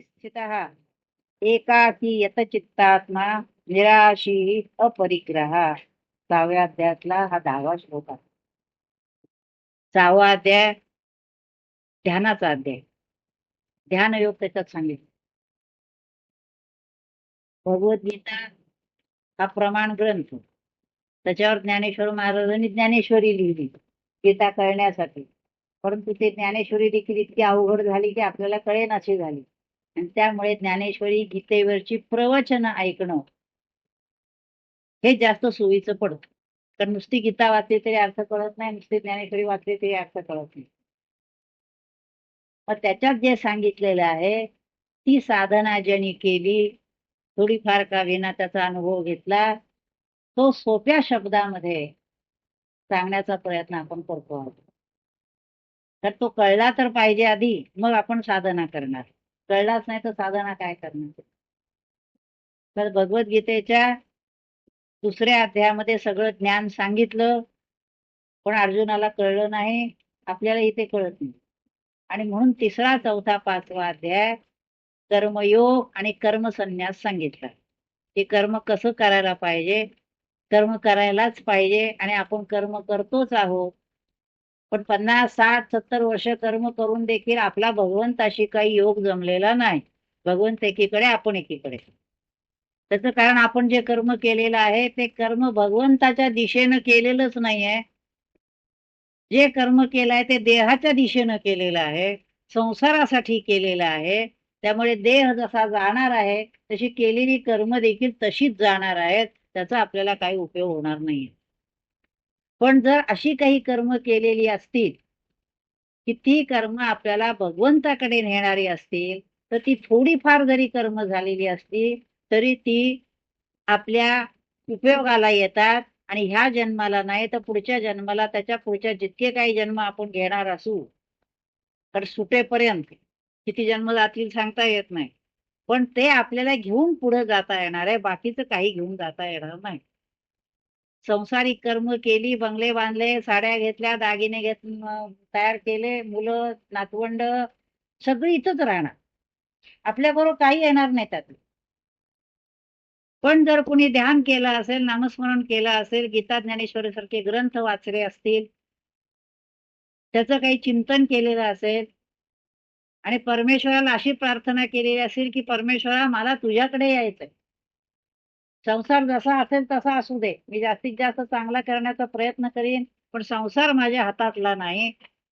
स्थितः। एकाकी यतचित्तात्मा निराशी अपरिग्रह। सहाव्या अध्यायातला हा दहावा श्लोक आहे. सहावा अध्याय ध्यानाचा अध्याय. ध्यान योग त्याच्यात सांगितलं. भगवद्गीता हा प्रमाण ग्रंथ. त्याच्यावर ज्ञानेश्वर महाराजांनी ज्ञानेश्वरी लिहिली. गीता कळण्यासाठी परंतु ते ज्ञानेश्वरी देखील इतकी अवघड झाली की आपल्याला कळेनाशी झाली. आणि त्यामुळे ज्ञानेश्वरी गीतेवरची प्रवचन ऐकणं हे जास्त सोयीचं पडतं. कारण नुसती गीता वाचली तरी अर्थ कळत नाही नुसती ज्ञानेश्वरी वाचली तरी अर्थ कळत नाही. मग त्याच्यात जे सांगितलेलं आहे ती साधना ज्यांनी केली थोडीफार का विना त्याचा अनुभव घेतला तो सोप्या शब्दामध्ये सांगण्याचा प्रयत्न आपण करतो आहोत. तर तो कळला तर पाहिजे आधी मग आपण साधना करणार. कळलाच नाही तर साधना काय करणार? तर भगवद्गीतेच्या दुसऱ्या अध्यायामध्ये सगळं ज्ञान सांगितलं. पण अर्जुनाला कळलं नाही. आपल्याला इथे कळत नाही. आणि म्हणून तिसरा चौथा पाचवा अध्याय कर्मयोग आणि कर्मसन्यास सांगितला. की कर्म कसं करायला पाहिजे? कर्म करायलाच पाहिजे आणि आपण कर्म करतोच आहोत. पण पन्नास साठ सत्तर वर्ष कर्म करून देखील आपला भगवंताशी काही योग जमलेला नाही. भगवंत एकीकडे आपण एकीकडे. त्याचं कारण आपण जे कर्म केलेलं आहे ते कर्म भगवंताच्या दिशेनं केलेलंच नाहीये. जे कर्म केलंय ते देहाच्या दिशेनं केलेलं आहे संसारासाठी केलेलं आहे. त्यामुळे देह जसा जाणार आहे तशी केलेली कर्म देखील तशीच जाणार आहेत त्याचा आपल्याला काही उपयोग होणार नाही पण जर अशी काही कर्म केलेली असतील की ती कर्म आपल्याला भगवंताकडे नेणारी असतील तर ती थोडीफार जरी कर्म झालेली असली तरी ती आपल्या उपयोगाला येतात आणि ह्या जन्माला नाही तर पुढच्या जन्माला त्याच्या पुढच्या जितके काही जन्म आपण घेणार असू तर सुटेपर्यंत किती जन्म जातील सांगता येत नाही. पण ते आपल्याला घेऊन पुढे जाता येणार आहे बाकीचं काही घेऊन जाता येणार नाही. संसारिक कर्म केली बंगले बांधले साड्या घेतल्या दागिने घेत तयार केले मुलं नातवंड सगळी इथंच राहणार. आपल्याबरोबर काही येणार नाही त्यात पण जर कुणी ध्यान केलं असेल नामस्मरण केलं असेल गीता ज्ञानेश्वरी सारखे ग्रंथ वाचले असतील त्याचं काही चिंतन केलेलं असेल आणि परमेश्वराला अशी प्रार्थना केलेली असेल की परमेश्वरा मला तुझ्याकडे यायचंय. संसार जसा असेल तसा असू दे. मी जास्तीत जास्त चांगला करण्याचा प्रयत्न करीन पण संसार माझ्या हातातला नाही.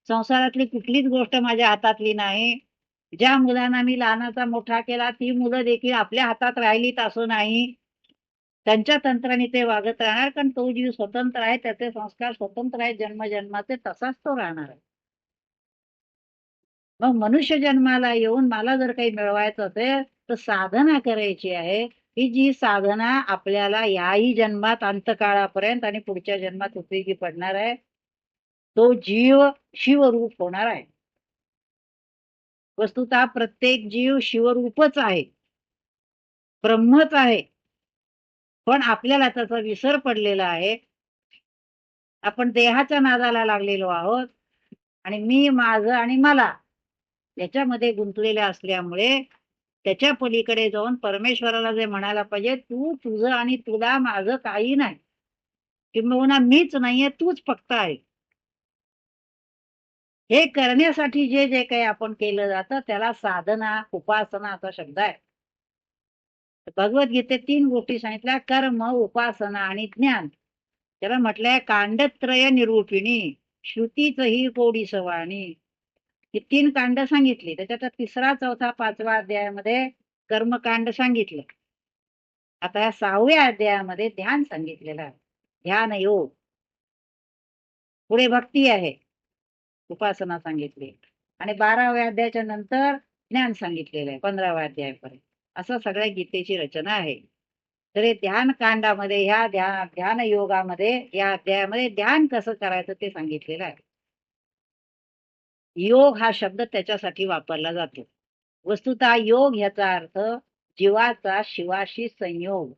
संसारातली कुठलीच गोष्ट माझ्या हातातली नाही. ज्या मुलांना मी लहानाचा मोठा केला ती मुलं देखील आपल्या हातात राहिलीत असं नाही. त्यांच्या तंत्राने ते वागत राहणार कारण तो जीव स्वतंत्र आहे त्याचे संस्कार स्वतंत्र आहेत जन्मजन्माचे तसाच तो राहणार आहे. मग मनुष्य जन्माला येऊन मला जर काही मिळवायचं असेल तर साधना करायची आहे. ही जी साधना आपल्याला याही जन्मात अंतकाळापर्यंत आणि पुढच्या जन्मात उपयोगी पडणार आहे तो जीव शिवरूप होणार आहे. वस्तुतः प्रत्येक जीव शिवरूपच आहे. ब्रह्मच आहे. पण आपल्याला त्याचा विसर पडलेला आहे. आपण देहाच्या नादाला लागलेलो आहोत. आणि मी माझं आणि मला याच्यामध्ये गुंतलेल्या असल्यामुळे त्याच्या पलीकडे जाऊन परमेश्वराला जे म्हणायला पाहिजे तू तुझं आणि तुला माझं काही नाही. किंबहुना मीच नाहीये तूच फक्त आहे. हे करण्यासाठी जे जे काही आपण केलं जातं त्याला साधना उपासना असा शब्द आहे. भगवद्गीतेत तीन गोष्टी सांगितल्या कर्म उपासना आणि ज्ञान. त्याला म्हटलंय कांडत्रय निरूपिणी श्रुतीच ही कोडी सवाणी ही तीन कांड सांगितली. त्याच्यात तिसरा चौथा पाचवा अध्यायामध्ये कर्मकांड सांगितलं. आता या सहाव्या अध्यायामध्ये ध्यान सांगितलेलं आहे. ध्यान योग. पुढे भक्ती आहे. उपासना सांगितली. आणि बाराव्या अध्यायाच्या नंतर ज्ञान सांगितलेलं आहे पंधराव्या अध्यायापर्यंत. असं सगळ्या गीतेची रचना आहे. तर हे ध्यान कांडामध्ये ह्या ध्यान ध्यान योगामध्ये या अध्यायामध्ये ध्यान कसं करायचं ते सांगितलेलं आहे. योग हा शब्द त्याच्यासाठी वापरला जातो. वस्तुतः योग ह्याचा अर्थ जीवाचा शिवाशी संयोग.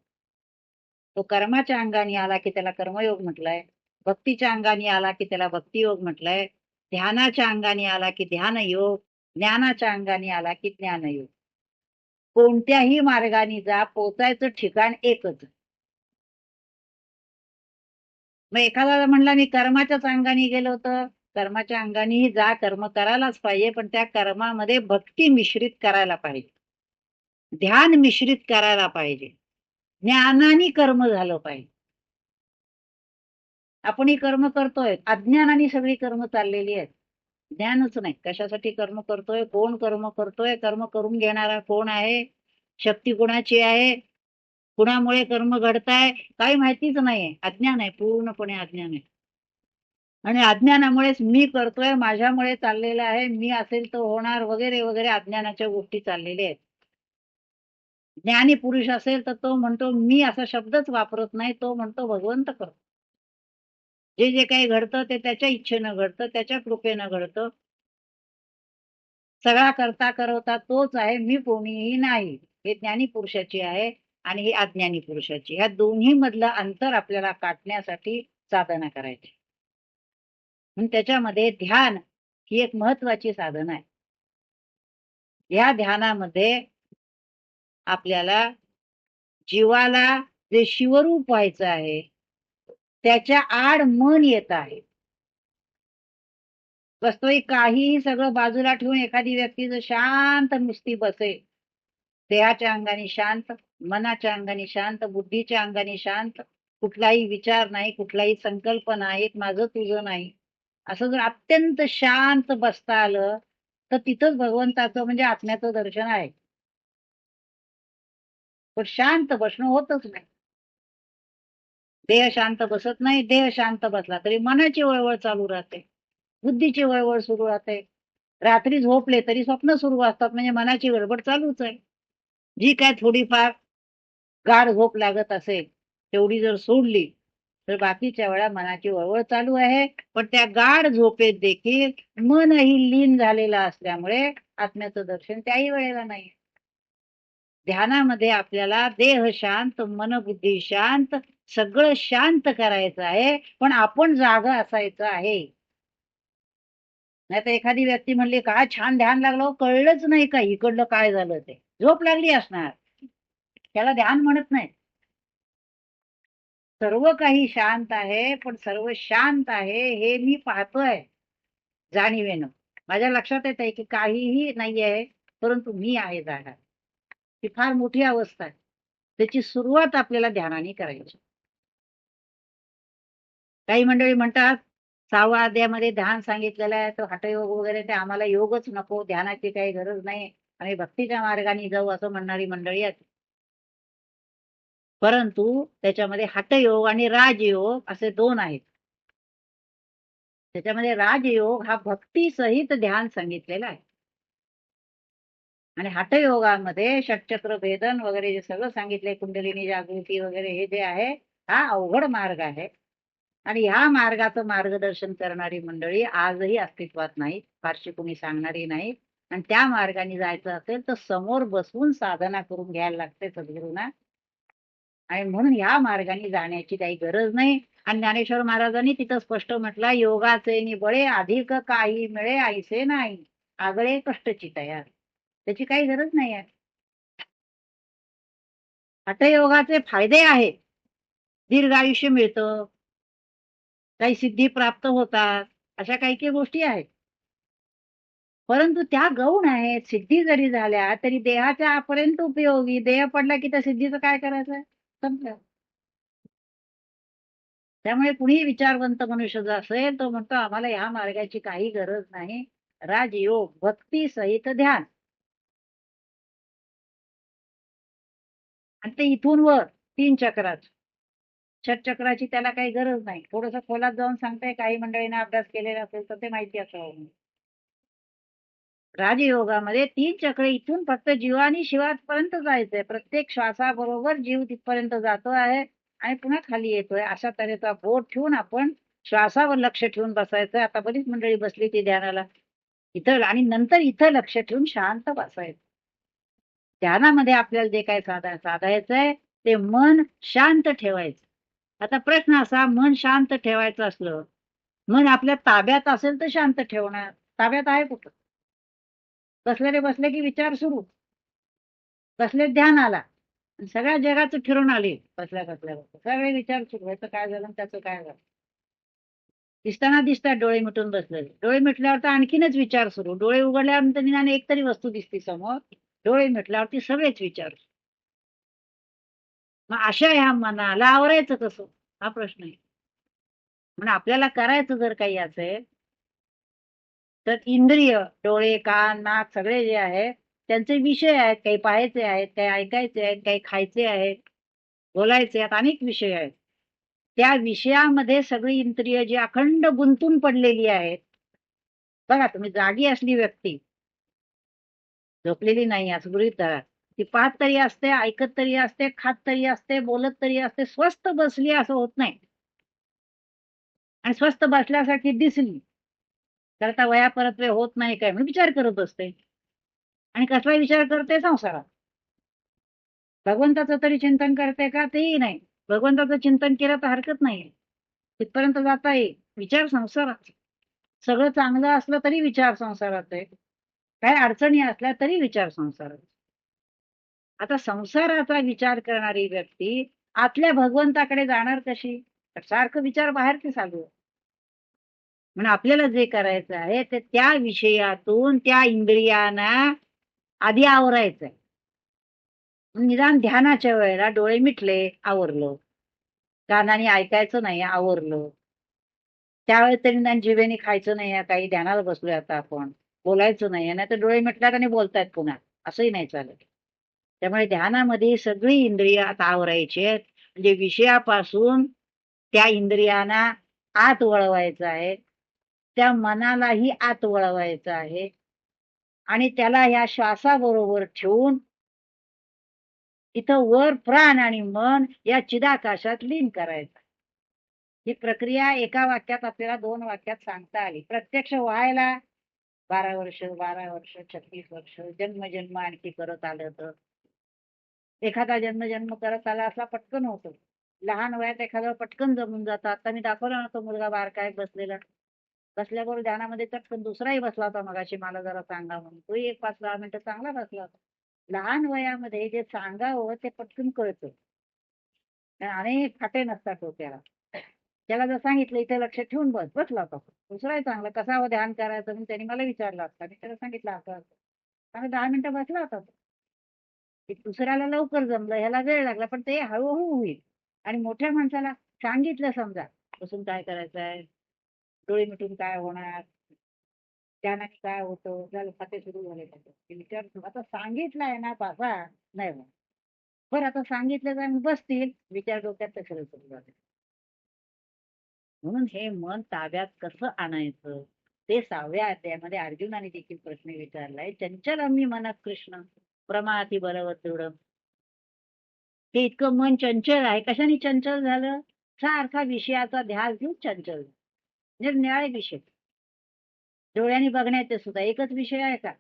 तो कर्माच्या अंगाने आला की त्याला कर्मयोग म्हटलंय भक्तीच्या अंगाने आला की त्याला भक्तियोग म्हटलंय ध्यानाच्या अंगाने आला की ध्यान योग ज्ञानाच्या अंगाने आला की ज्ञानयोग. कोणत्याही मार्गाने जा पोचायचं ठिकाण एकच. मग एखादा म्हणला मी कर्माच्याच अंगाने गेलो होतं कर्माच्या अंगानेही जा कर्म करायलाच पाहिजे पण त्या कर्मामध्ये भक्ती मिश्रित करायला पाहिजे. ध्यान मिश्रित करायला पाहिजे. ज्ञानाने कर्म झालं पाहिजे. आपण ही कर्म करतोय अज्ञानाने सगळी कर्म चाललेली आहेत. ज्ञानच नाही. कशासाठी कर्म करतोय? कोण कर्म करतोय? कर्म करून घेणारा कोण आहे? शक्ती कोणाची आहे? कुणामुळे कर्म घडताय? काही माहितीच नाहीये. अज्ञान आहे पूर्णपणे अज्ञान आहे. आणि अज्ञानामुळेच मी करतोय माझ्यामुळे चाललेलं आहे मी असेल तर होणार वगैरे वगैरे अज्ञानाच्या गोष्टी चाललेल्या आहेत. ज्ञानी पुरुष असेल तर तो म्हणतो मी असा शब्दच वापरत नाही तो म्हणतो भगवंत करतो जे जे काही घडतं ते त्याच्या इच्छेनं घडतं त्याच्या कृपेनं घडतं. सगळा करता करवता तोच आहे मी कोणीही नाही. हे ज्ञानी पुरुषाची आहे आणि ही अज्ञानी पुरुषाची ह्या दोन्ही मधलं अंतर आपल्याला काटण्यासाठी साधना करायची. म्हणून त्याच्यामध्ये ध्यान ही एक महत्वाची साधन आहे. या ध्यानामध्ये आपल्याला जीवाला जे शिवरूप व्हायचं आहे त्याच्या आड मन येत आहे. वास्तविक काहीही सगळं बाजूला ठेवून एखादी व्यक्ती जर शांत नुसती बसेल देहाच्या अंगाने शांत मनाच्या अंगाने शांत बुद्धीच्या अंगाने शांत कुठलाही विचार नाही कुठलाही संकल्प नाहीत माझं तुझं नाही. असं जर अत्यंत शांत बसता आलं तर तिथंच भगवंताचं म्हणजे आत्म्याचं दर्शन आहे. पण शांत बसणं होतच नाही. देह शांत बसत नाही देह शांत बसला तरी मनाची वळवळ चालू राहते. बुद्धीची वळवळ सुरू राहते. रात्री झोपले तरी स्वप्न सुरू असतात म्हणजे मनाची गडबड चालूच आहे. जी काय थोडीफार गाढ झोप लागत असेल तेवढी जर सोडली तर बाकीच्या वेळा मनाची वळवळ चालू आहे. पण त्या गाढ झोपेत देखील मनही लीन झालेलं असल्यामुळे आत्म्याचं दर्शन त्याही वेळेला नाही. ध्यानामध्ये आपल्याला देह शांत मन बुद्धी शांत सगळं शांत करायचं आहे. पण आपण जागा असायचं आहे. नाही तर एखादी व्यक्ती म्हणली काय छान ध्यान लागलं हो? कळलंच नाही का? इकडलं काय झालं ते? झोप लागली असणार. त्याला ध्यान म्हणत नाही सर्व काही शांत आहे पण सर्व शांत आहे हे मी पाहतोय जाणीवेनं. माझ्या लक्षात येत आहे की काहीही नाही आहे परंतु मी आहे जाणार ती फार मोठी अवस्था आहे. त्याची सुरुवात आपल्याला ध्यानाने करायची. काही मंडळी म्हणतात सहावा अध्यायामध्ये ध्यान सांगितलेलं आहे तो हटयोग वगैरे ते आम्हाला योगच नको ध्यानाची काही गरज नाही आम्ही भक्तीच्या मार्गाने जाऊ असं म्हणणारी मंडळी आहे परंतु त्याच्यामध्ये हटयोग आणि राजयोग असे दोन आहेत. त्याच्यामध्ये राजयोग हा भक्ती सहित ध्यान सांगितलेला आहे. आणि हटयोगामध्ये षटचक्र भेदन वगैरे जे सगळं सांगितलंय कुंडलिनी जागृती वगैरे हे जे आहे हा अवघड मार्ग आहे. आणि ह्या मार्गाचं मार्गदर्शन करणारी मंडळी आजही अस्तित्वात नाही फारशी कोणी सांगणारी नाही. आणि त्या मार्गाने जायचं असेल तर समोर बसवून साधना करून घ्यायला लागते सद्गुरूंना. आणि म्हणून ह्या मार्गाने जाण्याची काही गरज नाही. आणि ज्ञानेश्वर महाराजांनी तिथं स्पष्ट म्हटला योगाचे निबळे अधिक काही मिळे आईसे नाही. आगळे कष्टची तयार. त्याची काही गरज नाही आहे. योगाचे फायदे आहेत. दीर्घ आयुष्य मिळतं. काही सिद्धी प्राप्त होतात. अशा काही काही गोष्टी आहेत. परंतु त्या गौण आहेत. सिद्धी जरी झाल्या तरी देहाच्या पर्यंत उपयोगी. देह पडला की त्या सिद्धीचं काय करायचं? संपलं त्यामुळे कुणी विचारवंत मनुष्य जर असेल तो म्हणतो आम्हाला या मार्गाची काही गरज नाही. राजयोग भक्ती सहित ध्यान. आणि ते इथून वर तीन चक्राच षटचक्राची त्याला काही गरज नाही. थोडस खोलात जाऊन सांगताय काही मंडळींना अभ्यास केलेला असेल तर ते माहिती असावं राजयोगामध्ये तीन चक्र इथून फक्त जीवानी शिवापर्यंत जायचंय. प्रत्येक श्वासाबरोबर जीव तिथपर्यंत जातो आहे आणि पुन्हा खाली येतोय. अशा तऱ्हेचा बोट ठेवून आपण श्वासावर लक्ष ठेवून बसायचं आता बरीच मंडळी बसली ती ध्यानाला. इथं आणि नंतर इथं लक्ष ठेवून शांत बसायचं. ध्यानामध्ये आपल्याला जे काय साधा साधायचंय ते मन शांत ठेवायचं. आता प्रश्न असा मन शांत ठेवायचं असलं मन आपल्या ताब्यात असेल तर शांत ठेवणार. ताब्यात आहे कुठं? बसलेले बसले की विचार सुरू. बसले ध्यान आला. आणि सगळ्या जगाचं फिरून आली. बसल्या बसल्या सगळे विचार सुरू. व्हायचं काय झालं त्याचं काय झालं? दिसताना दिसतात डोळे मिटून बसलेले. डोळे मिटल्यावर तर आणखीनच विचार सुरू. डोळे उघडल्यावर तर निदान एक तरी वस्तू दिसते समोर. डोळे मिटल्यावरती सगळेच विचार मग अशा ह्या मनाला आवरायचं कसं? हा प्रश्न आहे. म्हणून आपल्याला करायचं जर काही असेल तर इंद्रिय डोळे कान नाक सगळे जे आहे त्यांचे विषय आहेत काही पाहायचे आहेत काही ऐकायचे आहेत काही खायचे आहेत बोलायचे आहेत अनेक विषय आहेत. त्या विषयामध्ये सगळी इंद्रिय जी अखंड गुंतून पडलेली आहेत. बघा तुम्ही जागी असली व्यक्ती झोपलेली नाही असं गृहित धरा. ती पाहत तरी असते ऐकत तरी असते खात तरी असते बोलत तरी असते स्वस्त बसली असं होत नाही. आणि स्वस्त बसल्यासाठी दिसली तर आता वया परतवे होत नाही काय म्हणून विचार करत असते. आणि कसला विचार करते? संसारात. भगवंताचं तरी चिंतन करते का? तेही नाही. भगवंताचं चिंतन केलं तर हरकत नाही. तिथपर्यंत जाता येईल. विचार संसारात. सगळं चांगलं असलं तरी विचार संसारात आहे. काय अडचणी असल्या तरी विचार संसारात. आता संसाराचा विचार करणारी व्यक्ती आतल्या भगवंताकडे जाणार कशी? तर सारखं विचार बाहेरचे चालू आहे. म्हणून आपल्याला जे करायचं आहे ते त्या विषयातून त्या इंद्रियांना आधी आवरायचंय. निदान ध्यानाच्या वेळेला डोळे मिटले आवरलो. कानाने ऐकायचं नाही आवरलं. त्यावेळेस तरी निदान जिभेने खायचं नाही काही ध्यानाला बसलोय आता आपण. बोलायचं नाही नाही तर डोळे मिटल्यात आणि बोलतायत पुन्हा. असंही नाही चालत. त्यामुळे ध्यानामध्ये सगळी इंद्रिय आता आवरायची आहेत. म्हणजे विषयापासून त्या इंद्रियांना आत वळवायचं आहे. त्या मनालाही आत वळवायचं आहे. आणि त्याला ह्या श्वासाबरोबर ठेवून इथं वर प्राण आणि मन या चिदाकाशात लीन करायचं. ही प्रक्रिया एका वाक्यात आपल्याला दोन वाक्यात सांगता आली. प्रत्यक्ष व्हायला बारा वर्ष बारा वर्ष छत्तीस वर्ष जन्म जन्म आणखी करत आलं तर. एखादा जन्म जन्म करत आला असला पटकन होतो. लहान वयात एखादा पटकन जमून जातं. आता मी दाखवला ना तो मुलगा बारकाय बसलेला. बसल्याबरोबर ध्यानामध्ये चटकन दुसराही बसला होता मगाशी मला जरा सांगा म्हणून. तोही एक पाच दहा मिनिटं चांगला बसला होता. लहान वयामध्ये जे सांगावं ते पटकन कळतं. अनेक फाटे नसतात डोक्याला. त्याला जर सांगितलं इथे लक्ष ठेवून बस बसला होता दुसराही चांगला कसा हो ध्यान करायचं म्हणून त्यांनी मला विचारलं होता मी त्याला सांगितलं असं असं. दहा मिनिटं बसला होता तो. दुसऱ्याला लवकर जमलं ह्याला वेळ लागला पण ते हळूहळू होईल. आणि मोठ्या माणसाला सांगितलं समजा बसून काय करायचं आहे डोळे मिटून काय होणार? त्याने काय होतं? झालं खाते सुरू झाले त्याचे. विचार आता सांगितलं आहे ना बाबा नाही बर बरं आता सांगितलं तर बसतील. विचार डोक्यात तसं सुरू झाले. म्हणून हे मन ताब्यात कसं आणायचं? ते सहाव्या अध्यायामध्ये अर्जुनाने देखील प्रश्न विचारलाय. चंचल आम्ही मनात कृष्ण प्रमाती बलवत तेवढं ते इतकं मन चंचल आहे. कशाने चंचल झालं? सारखा विषयाचा ध्यास घेऊन चंचल. झालं. निरनिराळे विषय. डोळ्यांनी बघण्याचे सुद्धा एकच विषय आहे का?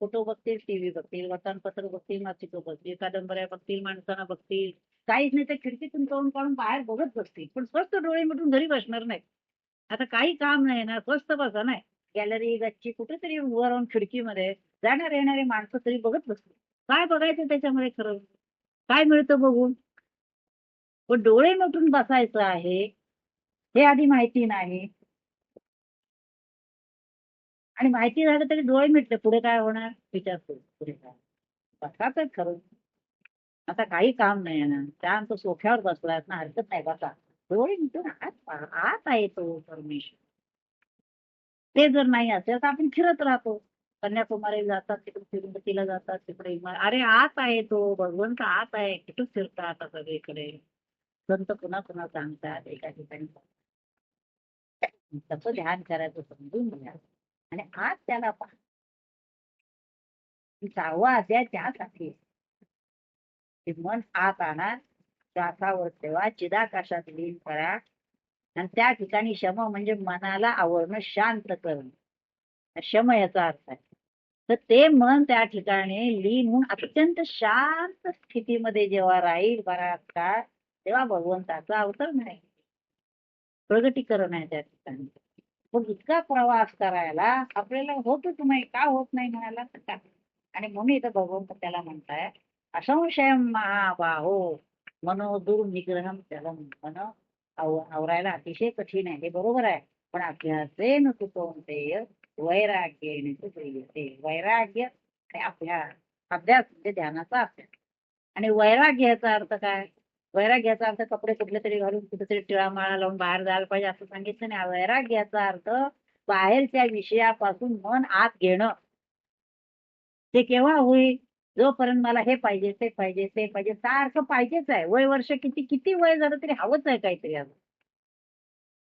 फोटो बघतील टीव्ही बघतील वर्तमानपत्र बघतील मासिकं बघतील कादंबऱ्या बघतील माणसांना बघतील. काहीच नाही तर खिडकीतून तोंड काढून बाहेर बघत बसतील. पण स्वस्त डोळे मिटून घरी बसणार नाही आता काही काम नाही ना स्वस्त बसा नाही गॅलरी गच्ची कुठेतरी उभं राहून खिडकीमध्ये जाणार येणारे माणसं तरी बघत बसतील. काय बघायचं त्याच्यामध्ये खरं? काय मिळतं बघून? पण डोळे मिटून बसायचं आहे हे आधी माहिती नाही. आणि माहिती झालं तरी डोळे मिटले. पुढे काय होणार? विचार पुढे काय? बसा खरं आता काही काम नाही ना. ना तो सोफ्यावर बसलाय ना. हरकत नाही बसा. डोळे मिटून आत आत आहे तो परमेश्वर. ते जर नाही असेल तर आपण फिरत राहतो. कन्याकुमारी जातात तिकडे तिरुपतीला जातात तिकडे अरे आत आहे तो. भगवंत आत आहे. कुठं फिरतात आता सगळीकडे? संत पुन्हा पुन्हा सांगतात एका ठिकाणी. तसं ध्यान करायचं समजून घ्या. आणि आज त्याला पहा. सहावा अध्याय त्यासाठी. ते मन आत आणा. श्वासावर ठेवा. चिदाकाशात लीन करा. आणि त्या ठिकाणी शम म्हणजे मनाला आवडणं शांत करणं. शम याचा अर्थ आहे. तर ते मन त्या ठिकाणी लीन होऊन अत्यंत शांत स्थितीमध्ये जेव्हा राहील बराच काळ तेव्हा भगवंताचा अवतरण आहे. प्रगटीकरण आहे त्या ठिकाणी. मग इतका प्रवास करायला आपल्याला होतच नाही का होत नाही म्हणाला तर का आणि म्हणून इथं भगवंत त्याला म्हणताय असंशय महाबाहो मनो दुर्निग्रहम त्याला मन आवरायला अतिशय कठीण आहे हे बरोबर आहे. पण अभ्यासेन तुकोंतेय वैराग्येने तू प्रियते. वैराग्य आणि अभ्यास अभ्यास म्हणजे ध्यानाचा अभ्यास. आणि वैराग्याचा अर्थ काय? वैराग्याचा अर्थ कपडे कुठले तरी घालून कुठेतरी टिळामाळा लावून बाहेर जायला पाहिजे असं सांगितलं नाही. वैराग्याचा अर्थ बाहेरच्या विषयापासून मन आत घेणं. ते केव्हा होईल? जोपर्यंत मला हे पाहिजे ते पाहिजे ते पाहिजे. सारखं पाहिजेच आहे. वय वर्ष किती किती वय झालं तरी हवंच आहे काहीतरी अजून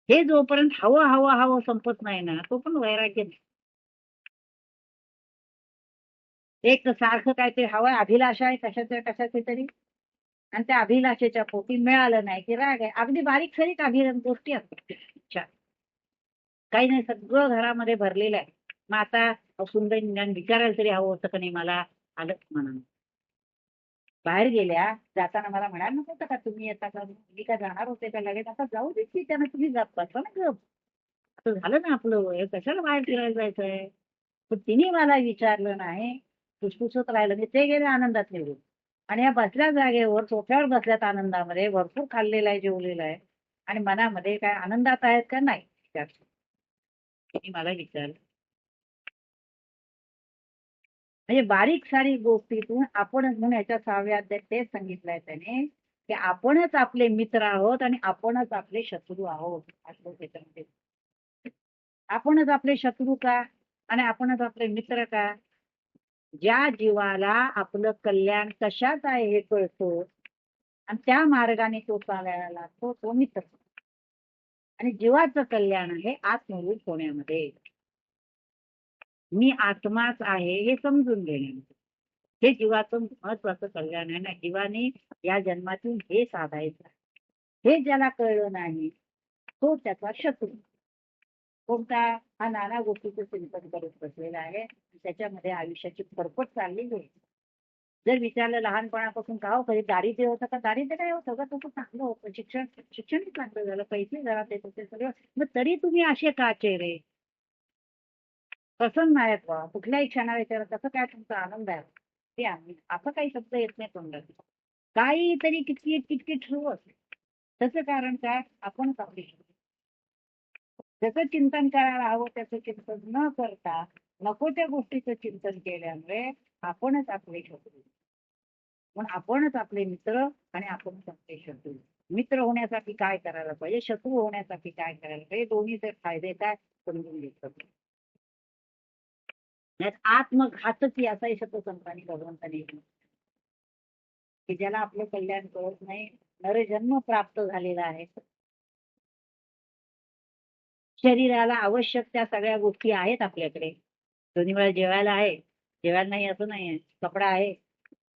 हे जोपर्यंत हवं हवं हवं संपत नाही ना तो पण वैराग्य नाही. एक तर सारखं काहीतरी हवं आहे. अभिलाषा आहे कशाचं कशाची तरी. आणि त्या अभिलाषेच्या पोटी मिळालं नाही की राग आहे. अगदी बारीक सरीक अभिरम गोष्टी असतात. काही नाही सगळं घरामध्ये भरलेलं आहे. मग आता सुंदर ज्ञान विचारायला तरी हवं होतं का नाही मला? आलं म्हणून बाहेर गेल्या जाताना मला म्हणाल नको का तुम्ही येता का? मी का जाणार होते का लगेच? आता जाऊ दे की त्यानं तुम्ही जात बसा ना गप. असं झालं ना आपलं वय. कशाला बाहेर फिरायला जायचंय? पण तिने मला विचारलं नाही. फुसफुसत राहिलं. मी ते गेले आनंदात निघून. आणि या बसल्या जागेवर सोफ्यावर बसल्यात आनंदामध्ये भरपूर खाल्लेलं आहे जेवलेलं आहे. आणि मनामध्ये काय आनंदात आहेत का नाही? विचार मला विचार. म्हणजे बारीक सारीक गोष्टीतून आपणच म्हणून याच्या सहाव्या अध्यायात तेच सांगितलंय त्याने की आपणच आपले मित्र आहोत आणि आपणच आपले शत्रू आहोत. असं त्याच्यामध्ये. आपणच आपले शत्रू का? आणि आपणच आपले मित्र का? ज्या जीवाला आपलं कल्याण कशात आहे हे कळतो आणि त्या मार्गाने तो चालायला लागतो तो मित्र. आणि जीवाचं कल्याण आहे आत्मरूप होण्यामध्ये. मी आत्माच आहे हे समजून घेण्यामध्ये. हे जीवाचं महत्वाचं कल्याण आहे ना जीवाने या जन्मातून हे साधायचं हे ज्याला कळलं नाही तो त्याचा शत्रू. कोणता हा नाना गोष्टीचं चिंतन करत बसलेला आहे. त्याच्यामध्ये आयुष्याची फरफट चाललेली आहे. जर विचारलं लहानपणापासून का हो कधी दारिद्र्य होतं का? दारिद्र्य काय होतं का तसं चांगलं होतं. शिक्षण शिक्षण चांगलं झालं. पैसे जरा देत होते सगळं. मग तरी तुम्ही असे का चेहरे प्रसन्न आहेत बा कुठल्याही क्षणाला विचारा कसं काय तुमचा आनंद आहे? ते आम्ही असं काही शब्द येत नाही तोंडात. काहीतरी किती किटकिट सुरू असते त्याचं कारण काय? आपण आपणच शकतो. त्याचं चिंतन करायला हवं त्याचं चिंतन न करता नको त्या गोष्टीचं चिंतन केल्यामुळे आपणच आपले शत्रू. पण आपणच आपले मित्र आणि आपणच आपले शत्रू. मित्र होण्यासाठी काय करायला पाहिजे? शत्रू होण्यासाठी काय करायला पाहिजे? दोन्हीचे फायदे काय समजून घेत पाहिजे. नाहीतर आत्मघातकी असाही शब्द भगवंतांनी की ज्याला आपलं कल्याण कळत नाही नरजन्म प्राप्त झालेला आहे. शरीराला आवश्यक त्या सगळ्या गोष्टी आहेत आपल्याकडे. दोन्ही वेळा जेवायला आहे. जेवायला नाही असं नाही आहे कपडा आहे.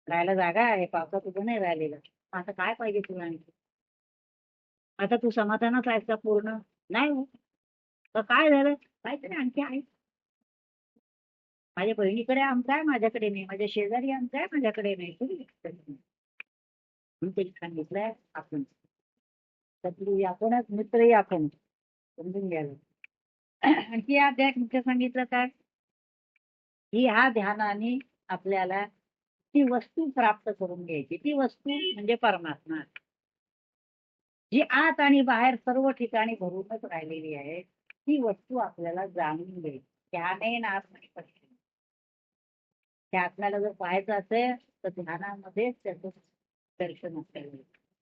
राहायला जागा आहे. पावसात उभं नाही राहिलेलं. आता काय पाहिजे तुला आणखी? आता तू समाधानच आहेस का पूर्ण. नाही हो. तर काय झालं? काहीतरी आणखी आहे. माझ्या बहिणीकडे आमचा आहे माझ्याकडे नाही. माझ्या शेजारी आमचा आहे माझ्याकडे नाही. तुम्ही म्हणून त्यांनी सांगितलंय आपण. तर तू आपणच मित्रही आपण. समजून घ्यायला आणखी अध्यायात मुख्य सांगितलं काय ही ह्या ध्यानाने आपल्याला ती वस्तू प्राप्त करून घ्यायची. ती वस्तू म्हणजे परमात्मा. जी आत आणि बाहेर सर्व ठिकाणी भरूनच राहिलेली आहे ती वस्तू आपल्याला जाणून घ्यायची. त्याने आत्मने पश्चिम त्या आत्म्याला जर पाहायचं असेल तर ध्यानामध्येच त्याचं दर्शन असेल.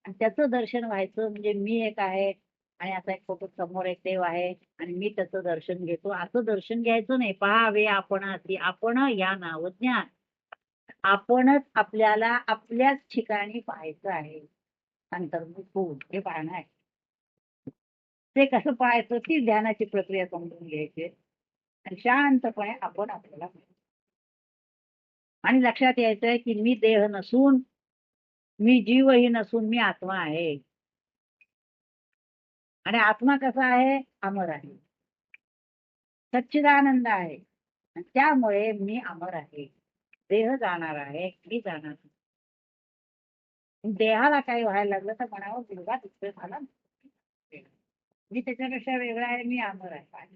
आणि त्याचं दर्शन व्हायचं म्हणजे मी एक आहे आणि असा एक फोटो समोर एक देव आहे. आणि मी त्याचं दर्शन घेतो. असं दर्शन घ्यायचं नाही. पहावे आपण असे आपण या नाव ज्ञान. आपणच आपल्याला आपल्याच ठिकाणी पाहायचं आहे. अंतर्भूत होऊन. हे पाहणं आहे. ते कसं पाहायचं? ती ध्यानाची प्रक्रिया समजून घ्यायची. आणि शांतपणे आपण आपल्याला आणि लक्षात यायचंय की मी देह नसून मी जीवही नसून मी आत्मा आहे. आणि आत्मा कसा आहे? अमर आहे. सच्चिदानंद आहे. त्यामुळे मी अमर आहे. देह जाणार आहे. मी जाणार देहाला काही व्हायला लागलं तर म्हणावं मुलगा दुसरं झाला. मी त्याच्यापेक्षा वेगळा आहे. मी अमर आहे.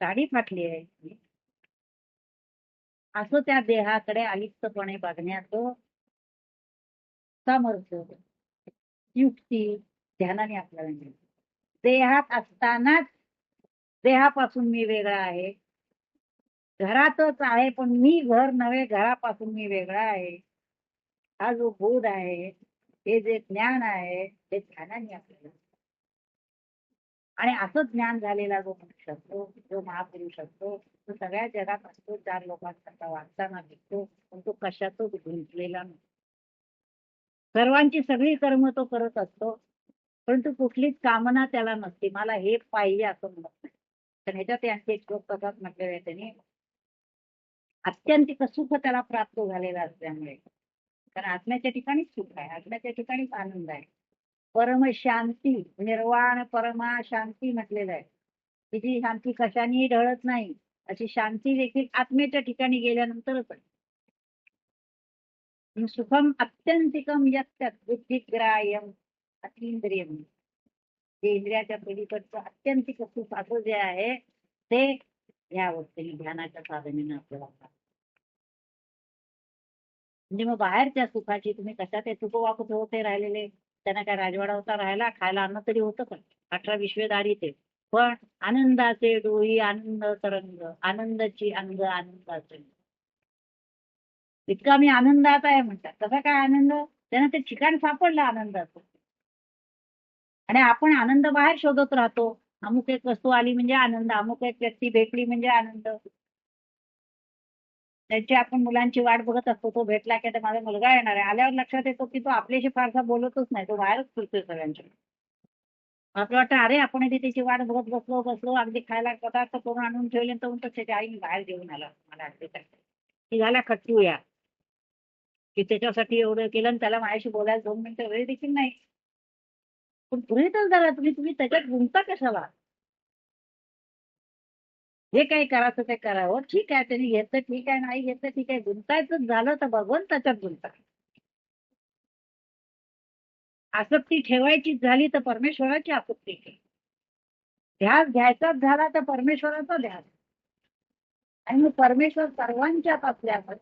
साडी फाटली आहे. असं त्या देहाकडे अलिप्तपणे बघण्याचं सामर्थ्य युक्ती. ध्यानाने आपल्याला मिळते देहात असतानाच देहापासून मी वेगळा आहे. घरातच आहे पण मी घर नव्हे घरापासून मी वेगळा आहे. हा जो बोध आहे हे जे ज्ञान आहे ते ध्यानाने आपल्याला आणि असं ज्ञान झालेला जो मनुष्य असतो जो महापुरुष असतो तो सगळ्या जगात असतो चार लोकांकरता वाचताना दिसतो पण तो कशातच गुंतलेला नसतो. सर्वांची सगळी कर्म तो करत असतो. परंतु कुठलीच कामना त्याला नसते. मला हे पाहिजे असं म्हणत नाही. तर ह्याच्यात यांचे श्लोक तसाच म्हटलेले आहे त्यांनी अत्यंतिक सुख त्याला प्राप्त झालेलं असल्यामुळे. कारण आत्म्याच्या ठिकाणीच सुख आहे. आत्म्याच्या ठिकाणीच आनंद आहे. परम शांती निर्वाण परमा शांती म्हटलेलं आहे. की जी शांती कशानेही ढळत नाही अशी शांती देखील आत्म्याच्या ठिकाणी गेल्यानंतरच आहे. सुखम अत्यंतिकम यत्त बुद्धिग्राह्यम अतींद्रियम जे इंद्रियाच्या पलीकडचं अत्यंतिक सुख जे आहे ते या वस्तूने ध्यानाच्या साधनेनं आपल्याला म्हणजे मग बाहेरच्या सुखाची तुम्ही कशा ते सुख तुकोवाकूच होते राहिलेले? त्यांना काय राजवाडा होता राहायला खायला अन्न तरी होतं का? अठरा विश्वेदारी ते. पण आनंदाचे डोळी आनंद तरंग आनंदाची अंग आनंदाचे इतका मी आनंदात आहे म्हणतात. कसा काय आनंद? त्यांना ते ठिकाण सापडलं आनंदाचं. आणि आपण आनंद बाहेर शोधत राहतो. अमुक एक वस्तू आली म्हणजे आनंद अमुक एक व्यक्ती भेटली म्हणजे आनंद. त्याची आपण मुलांची वाट बघत असतो तो भेटला की आता माझा मुलगा येणार आहे. आल्यावर लक्षात येतो की तो आपल्याशी फारसा बोलतच नाही तो बाहेरच फिरतोय सगळ्यांच्या आपलं वाटतं अरे आपण इथे त्याची वाट बघत बसलो बसलो अगदी खायला पदार्थ करून आणून ठेवले तर म्हणतो त्याच्या आईने बाहेर घेऊन आला मला अगदी ती झाला खट्टू या की त्याच्यासाठी एवढं केलं आणि त्याला माझ्याशी बोलायला दोन मिनिटं वेळ देखील नाही. पण पुढे तर झाला तुम्ही तुम्ही त्याच्यात गुंता कशाला? जे काही करायचं ते करावं हो. ठीक आहे त्यांनी घेतलं ठीक आहे नाही घेतलं ठीक आहे. गुंतायचं झालं तर भगवंत त्याच्यात गुंता. आसक्ती ठेवायची झाली तर परमेश्वराची आसक्ती ठेव. ध्यास घ्यायचाच झाला तर परमेश्वराचा ध्यास. आणि मग परमेश्वर सर्वांच्यात असल्यामुळे